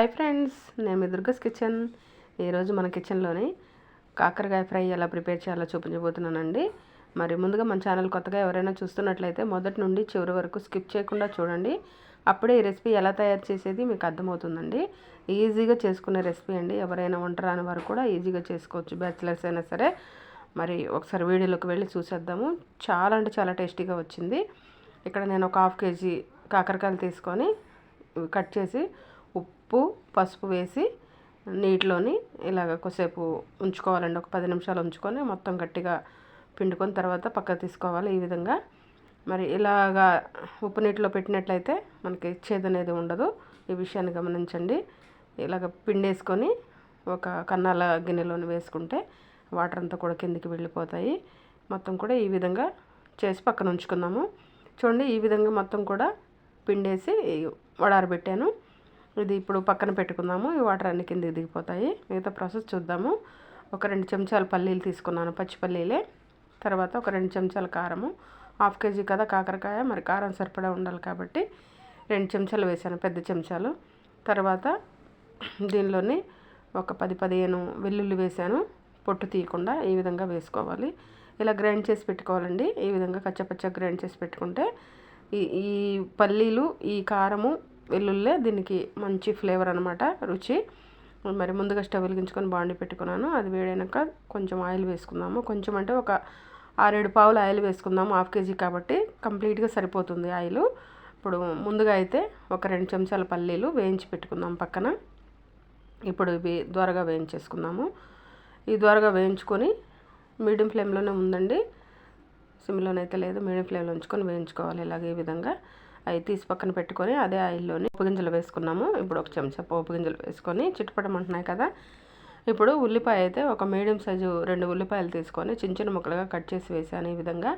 Hi friends నేను మీ దుర్గస్ kitchen. ఈరోజు మన కిచెన్లోని కాకరకాయ ఫ్రై ఎలా ప్రిపేర్ చేయాలో చూపించబోతున్నానండి. మరి ముందుగా మన ఛానల్ కొత్తగా ఎవరైనా చూస్తున్నట్లయితే మొదటి నుండి చివరి వరకు స్కిప్ చేయకుండా చూడండి. అప్పుడే ఈ రెసిపీ ఎలా తయారు చేసేది మీకు అర్థమవుతుందండి. ఈజీగా చేసుకునే రెసిపీ అండి. ఎవరైనా వంట రాని వారు కూడా ఈజీగా చేసుకోవచ్చు బ్యాచిలర్స్ అయినా సరే. మరి ఒకసారి వీడియోలోకి వెళ్ళి చూసేద్దాము. చాలా అంటే చాలా టేస్టీగా వచ్చింది. ఇక్కడ నేను ఒక హాఫ్ కేజీ కాకరకాయలు తీసుకొని కట్ చేసి ఉప్పు పసుపు వేసి నీటిలోని ఇలాగ కొద్దిసేపు ఉంచుకోవాలండి. ఒక పది నిమిషాలు ఉంచుకొని మొత్తం గట్టిగా పిండుకొని తర్వాత పక్కకు తీసుకోవాలి ఈ విధంగా. మరి ఇలాగా ఉప్పు నీటిలో పెట్టినట్లయితే మనకి చేదనేది ఉండదు. ఈ విషయాన్ని గమనించండి. ఇలాగ పిండేసుకొని ఒక కన్నాల గిన్నెలోని వేసుకుంటే వాటర్ అంతా కూడా కిందికి వెళ్ళిపోతాయి. మొత్తం కూడా ఈ విధంగా చేసి పక్కన ఉంచుకుందాము. చూడండి ఈ విధంగా మొత్తం కూడా పిండేసి వడారబెట్టాను. ఇది ఇప్పుడు పక్కన పెట్టుకుందాము. ఈ వాటర్ అన్ని కింద దిగిపోతాయి. మిగతా ప్రాసెస్ చూద్దాము. ఒక రెండు చెంచాలు పల్లీలు తీసుకున్నాను పచ్చి పల్లీలే. తర్వాత ఒక రెండు చెంచాల కారము. హాఫ్ కేజీ కదా కాకరకాయ. మరి కారం సరిపడా ఉండాలి కాబట్టి రెండు చెంచాలు వేసాను పెద్ద చెంచాలు. తర్వాత దీనిలోని ఒక పది పదిహేను వెల్లుల్లి వేసాను పొట్టు తీయకుండా ఈ విధంగా వేసుకోవాలి. ఇలా గ్రైండ్ చేసి పెట్టుకోవాలండి. ఈ విధంగా కచ్చపచ్చ గ్రైండ్ చేసి పెట్టుకుంటే ఈ ఈ పల్లీలు ఈ కారము వెల్లుల్లే దీనికి మంచి ఫ్లేవర్ అనమాట రుచి. మరి ముందుగా స్టవ్ వెలిగించుకొని బాండి పెట్టుకున్నాను. అది వేడైనాక కొంచెం ఆయిల్ వేసుకుందాము. కొంచెం అంటే ఒక ఆరేడు పావులు ఆయిల్ వేసుకుందాము హాఫ్ కేజీ కాబట్టి కంప్లీట్గా సరిపోతుంది ఆయిల్. ఇప్పుడు ముందుగా అయితే ఒక రెండు చెంచాల పల్లీలు వేయించి పెట్టుకుందాం పక్కన. ఇప్పుడు ఇవి ద్వారగా వేయించేసుకుందాము. ఈ ద్వారగా వేయించుకొని మీడియం ఫ్లేమ్లోనే ఉందండి. సిమ్లోనైతే లేదు మీడియం ఫ్లేమ్లో ఉంచుకొని వేయించుకోవాలి ఇలాగే ఈ విధంగా. అవి తీసి పక్కన పెట్టుకొని అదే ఆయిల్లోని పోపు గింజలు వేసుకున్నాము. ఇప్పుడు ఒక చెంచా పోపు గింజలు వేసుకొని చిట్టుపడమంటున్నాయి కదా. ఇప్పుడు ఉల్లిపాయ అయితే ఒక మీడియం సైజు రెండు ఉల్లిపాయలు తీసుకొని చిన్న చిన్న ముక్కలుగా కట్ చేసి వేసాను ఈ విధంగా.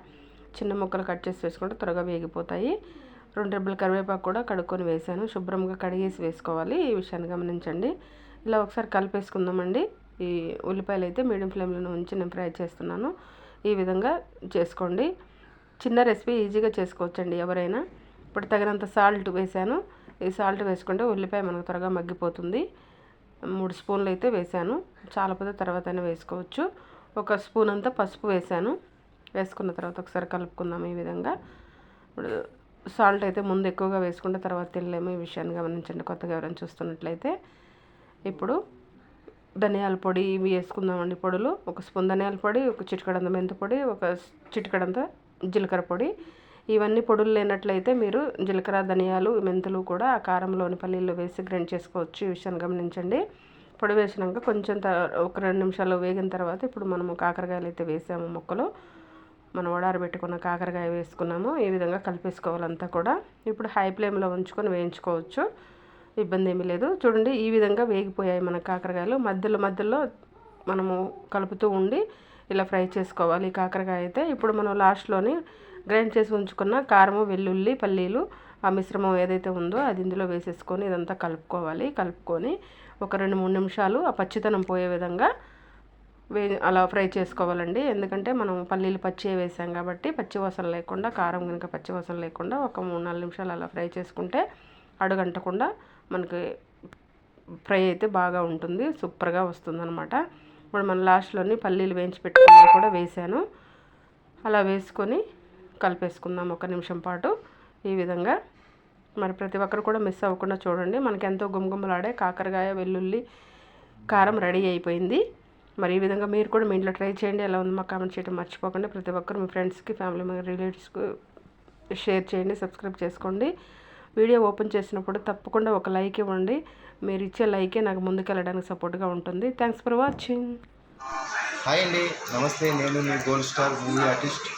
చిన్న ముక్కలు కట్ చేసి వేసుకుంటే త్వరగా వేగిపోతాయి. రెండు రెబ్బల కరివేపాకు కూడా కడుక్కొని వేసాను. శుభ్రంగా కడిగేసి వేసుకోవాలి. ఈ విషయాన్ని గమనించండి. ఇలా ఒకసారి కలిపేసుకుందామండి. ఈ ఉల్లిపాయలు అయితే మీడియం ఫ్లేమ్లో ఉంచి నేను ఫ్రై చేస్తున్నాను. ఈ విధంగా చేసుకోండి. చిన్న రెసిపీ ఈజీగా చేసుకోవచ్చండి ఎవరైనా. ఇప్పుడు తగినంత సాల్ట్ వేసాను. ఈ సాల్ట్ వేసుకుంటే ఉల్లిపాయ మనకు త్వరగా మగ్గిపోతుంది. మూడు స్పూన్లు అయితే వేసాను. చాలా పెద్ద తర్వాత వేసుకోవచ్చు. ఒక స్పూన్ అంతా పసుపు వేసాను. వేసుకున్న తర్వాత ఒకసారి కలుపుకుందాం ఈ విధంగా. ఇప్పుడు సాల్ట్ అయితే ముందు ఎక్కువగా వేసుకుంటే తర్వాత తినలేము. ఈ విషయాన్ని గమనించండి. కొత్తగా ఎవరైనా చూస్తున్నట్లయితే. ఇప్పుడు ధనియాల పొడి ఇవి వేసుకుందామండి పొడులు. ఒక స్పూన్ ధనియాల పొడి ఒక చిటికడంత మెంతి పొడి ఒక చిటికడంత జీలకర్ర పొడి ఇవన్నీ పొడులు లేనట్లయితే మీరు జీలకర్ర ధనియాలు మెంతులు కూడా ఆ కారంలోని పల్లీలు వేసి గ్రైండ్ చేసుకోవచ్చు. ఈ విషయాన్ని గమనించండి. పొడి వేసినాక కొంచెం ఒక రెండు నిమిషాలు వేగిన తర్వాత ఇప్పుడు మనము కాకరకాయలు అయితే వేసాము ముక్కలు. మనం ఓడారపెట్టుకున్న కాకరకాయ వేసుకున్నాము. ఈ విధంగా కలిపేసుకోవాలంతా కూడా ఇప్పుడు హై ఫ్లేమ్లో ఉంచుకొని వేయించుకోవచ్చు. ఇబ్బంది ఏమీ లేదు. చూడండి ఈ విధంగా వేగిపోయాయి మన కాకరకాయలు. మధ్యలో మధ్యలో మనము కలుపుతూ ఉండి ఇలా ఫ్రై చేసుకోవాలి కాకరకాయ అయితే. ఇప్పుడు మనం లాస్ట్లోని గ్రైండ్ చేసి ఉంచుకున్న కారము వెల్లుల్లి పల్లీలు ఆ మిశ్రమం ఏదైతే ఉందో అది ఇందులో వేసేసుకొని ఇదంతా కలుపుకోవాలి. కలుపుకొని ఒక రెండు మూడు నిమిషాలు ఆ పచ్చితనం పోయే విధంగా వే అలా ఫ్రై చేసుకోవాలండి. ఎందుకంటే మనం పల్లీలు పచ్చి వేసాం కాబట్టి పచ్చి వాసన లేకుండా కారం కనుక పచ్చి వాసన లేకుండా ఒక మూడు నాలుగు నిమిషాలు అలా ఫ్రై చేసుకుంటే అడుగంటకుండా మనకి ఫ్రై అయితే బాగా ఉంటుంది. సూపర్గా వస్తుంది అనమాట ఇప్పుడు మన లాస్ట్లోని పల్లీలు వేయించి పెట్టుకుని కూడా వేసాను. అలా వేసుకొని కలిపేసుకుందాం ఒక నిమిషం పాటు. ఈ విధంగా. మరి ప్రతి ఒక్కరు కూడా మిస్ అవ్వకుండా చూడండి. మనకి ఎంతో గుమగుమలాడే కాకరకాయ వెల్లుల్లి కారం రెడీ అయిపోయింది. మరి ఈ విధంగా మీరు కూడా మీ ఇంట్లో ట్రై చేయండి. ఎలా ఉంది మా కామెంట్ చేయడం మర్చిపోకండి. ప్రతి ఒక్కరు మీ ఫ్రెండ్స్కి ఫ్యామిలీ మెంబర్ రిలేటివ్స్కి షేర్ చేయండి సబ్స్క్రైబ్ చేసుకోండి. వీడియో ఓపెన్ చేసినప్పుడు తప్పకుండా ఒక లైక్ ఇవ్వండి. మీరు ఇచ్చే లైకే నాకు ముందుకెళ్ళడానికి సపోర్ట్గా ఉంటుంది. Thanks for watching. హాయ్ అండి. నమస్తే. నేను మీ gold star movie artist